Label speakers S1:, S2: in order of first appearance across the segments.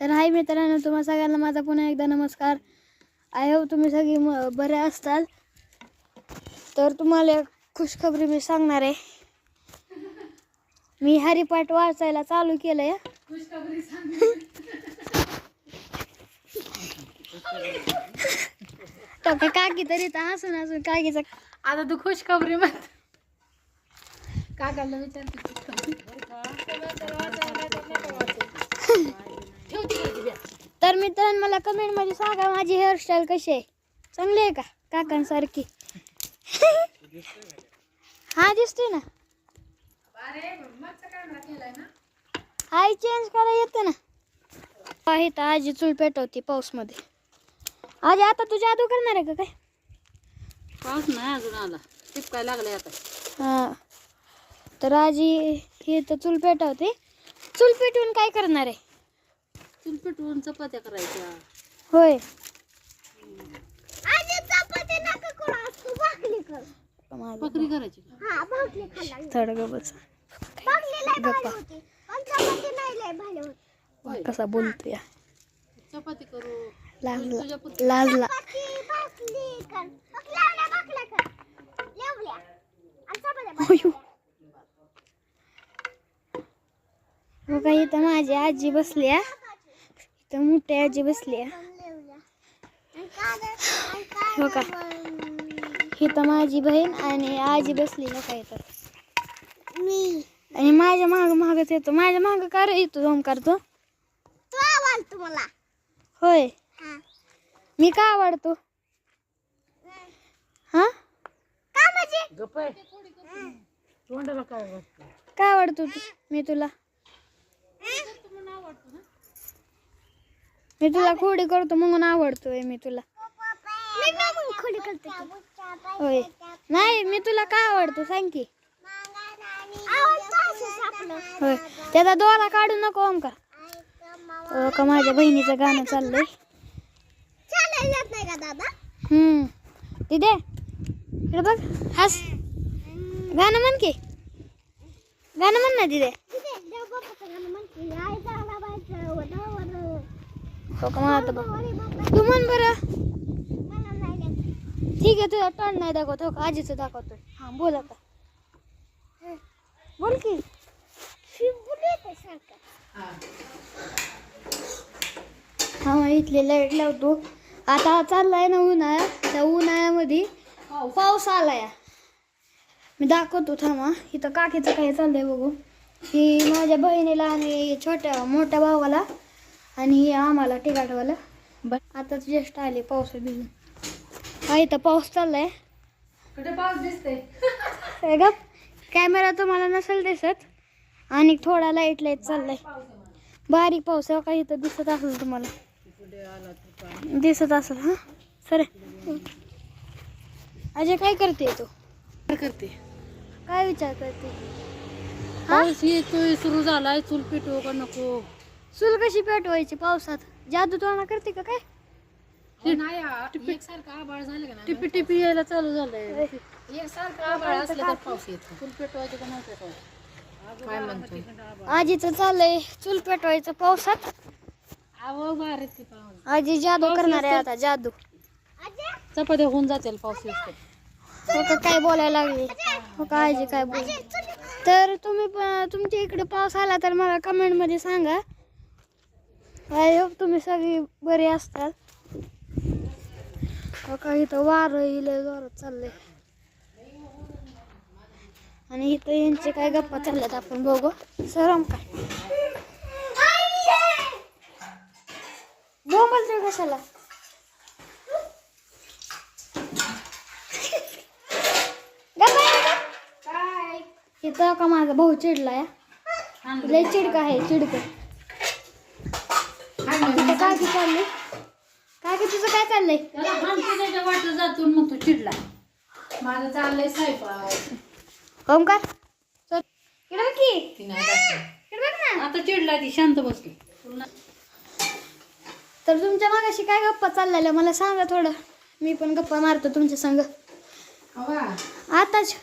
S1: तर हाय मित्रांनो तुम्हा सगळ्यांना माझा पुन्हा एकदा नमस्कार. आय होप तुम्ही सगळी म बरे असताल. तर तुम्हाला एक खुशखबरी मी सांगणार आहे. मी हरिपाठ वाचायला चालू केलं का काकी तरी तर हसून हसून काकीचा
S2: आता तू खुशखबरी मत काकाला विचारते
S1: तर मित्रांनो मला कमेंटमध्ये सांगा माझी हेअरस्टाईल कशी आहे. चांगली आहे का काकांसारखी? हा दिसते ना. हाय चेंज करा येते ना. आहे तर आजी चूल पेटवती पाऊसमध्ये. आजी आता तू जादू करणार आहे का काय?
S2: पाऊस नाही अजून आला. टिपकाय लागलाय आता.
S1: हा. तर आजी हे तर चूल पेटवते. चूल पेटवून काय करणार आहे?
S2: चूल पेटवून चपात्या करायच्या.
S1: होय.
S2: बकरी करायची
S1: थोडं ग बस. गप्पा.
S2: होय.
S1: कसा बोलतो या
S2: चपाती करू.
S1: लाजला होयो. हो इथं माझी आजी बसली इथं मोठी आजी बसली आहे हो का इथं माझी बहीण आणि आजी बसली हो का इथं. मी. आणि माझ्या माग मागच येतो. माझ्या माग का रे येतो जाऊन करतो
S3: तुम्हाला
S1: होय.
S3: हा.
S1: मी का आवडतो? हा?
S3: का म्हणजे?
S2: काय
S1: आवडतो? तू? मी तुला. मी तुला खोडी करतो म्हणून आवडतोय मी तुला.
S3: मी खोडी करते.
S1: होय. नाही मी तुला का आवडतो सांग की. होय. त्याचा दोरा काढू नको ओमकार हो का माझ्या बहिणीचं गाणं चाललंय. हम्म. तिथे इकडे बघ. हस. गाणं म्हण की. गाणं म्हण ना तिथे
S3: तिथे देव बाप्पाचं गाणं म्हणते. आई चांगला बायचं, वधं वधं.
S1: हो का बघ. तू म्हण बरं.
S3: नाही
S1: ठीक आहे तुझा टर्न नाही दाखवतो हो का? आजीचं दाखवतोय. हां बोल आता. बोल की. हा मग इथली लाइट लावतो. आता चाललाय ना उन्हाळा. त्या उन्हाळ्यामध्ये पाऊस आलाय. मी दाखवतो थांबा. इथं काकीचं काय चाललंय बघू. ही माझ्या बहिणीला आणि छोट्या मोठ्या भावाला आणि ही आम्हाला टिकाटवाला बरं आता जस्ट आले पावसात भिजून हा इथं पाऊस चाललाय.
S2: कुठे पाऊस दिसते
S1: काय गप कॅमेरा तुम्हाला नसेल दिसत. आणि थोडा लाइट लाइट चाललाय. बारीक पाऊस आहे का इथं दिसत असेल तुम्हाला. दिसत असेल हा? सर अजय काय करते तू?
S2: काय करते?
S1: काय विचार करते?
S2: पाऊस येतोय सुरू झालाय चूल पेटवू का नको?
S1: चूल कशी पेटवायची पावसात? जादू तोडा करते का काय?
S2: टिपी टिपी यायला चालू झालंय. एकसारखं आभाळ असलं तर पाऊस येतो. चूल पेटवायचं का काय? म्हणतो
S1: आजीचं चाललंय चूल पेटवायचं पावसात. आजी जादू करणार आहे आता जादू.
S2: चपात्या होऊन जातील पाऊस येतो
S1: हो का काय बोलायला लागले? हो का आजी काय बोल तर तुम्ही पण तुमच्या इकडे पाऊस आला तर मला कमेंटमध्ये सांगा. आय होप तुम्ही सगळी बरी असताल हो का इथं वारं इले जोरात चाललंय. आणि इथं यांचे काय गप्पा चालल्यात आपण बघू. सरम काय? बोंबलते कशाला? इथं का माझा भाऊ चिडलाय? लय चिडका आहे चिडक. काय चाललंय काय तुझं काय चाललंय?
S2: त्याला हाणतो त्याच्या वाटत जातून मग तू चिडला. माझं चाललंय स्वयंपाक
S1: ओमकार चल. इकडे बघ की.
S2: ती नाही दाखवत.
S1: इकडे बघ ना.
S2: आता चिडला ती शांत बसली.
S1: तर तुमच्या मागाशी काय गप्पा चाललेल्या? मला सांगा थोडं. मी पण गप्पा मारतो तुमच्या संग.
S2: हवा
S1: आताच.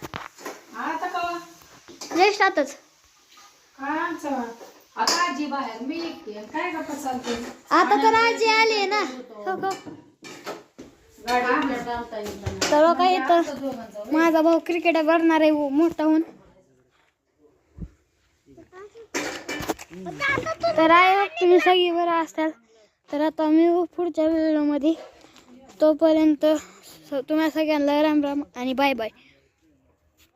S2: आता कवा?
S1: जस्ट आताच.
S2: काय आता आजी बाहेर मी एकटी आणि काय गप्पा चालते?
S1: आता तर आजी आली आहे ना. हो का?
S2: गाडी चालता येईल
S1: तर काय येतं. माझा भाऊ क्रिकेट करणार आहे वो- मोठा होऊन. तर आहे तुम्ही सगळी बरं असताल तर आता मी पुढच्या व्हिडिओमध्ये तोपर्यंत स- तुम्हाला सगळ्यांना राम राम आणि बाय बाय